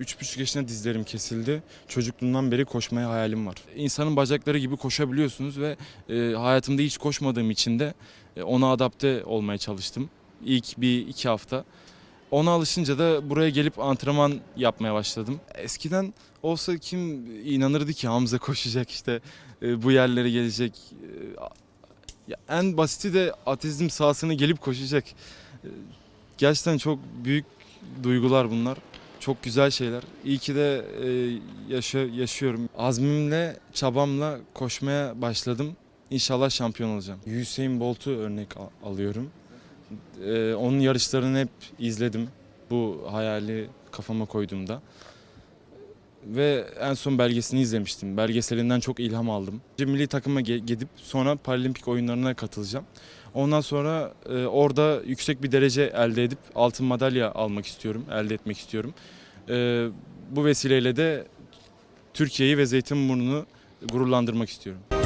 3,5 yaşında dizlerim kesildi. Çocukluğumdan beri koşmaya hayalim var. İnsanın bacakları gibi koşabiliyorsunuz ve e, hayatımda hiç koşmadığım için de e, ona adapte olmaya çalıştım. İlk bir iki hafta. Ona alışınca da buraya gelip antrenman yapmaya başladım. Eskiden olsa kim inanırdı ki Hamza koşacak işte e, bu yerlere gelecek. E, en basiti de atletizm sahasına gelip koşacak. E, Gerçekten çok büyük duygular bunlar. Çok güzel şeyler. İyi ki de e, yaşa, yaşıyorum. Azmimle, çabamla koşmaya başladım. İnşallah şampiyon olacağım. Hüseyin Bolt'u örnek al- alıyorum. E, onun yarışlarını hep izledim. Bu hayali kafama koyduğumda. Ve en son belgesini izlemiştim. Belgeselinden çok ilham aldım. Milli takıma gidip sonra Paralimpik oyunlarına katılacağım. Ondan sonra e, orada yüksek bir derece elde edip altın madalya almak istiyorum, elde etmek istiyorum. E, bu vesileyle de Türkiye'yi ve Zeytinburnu'nu gururlandırmak istiyorum.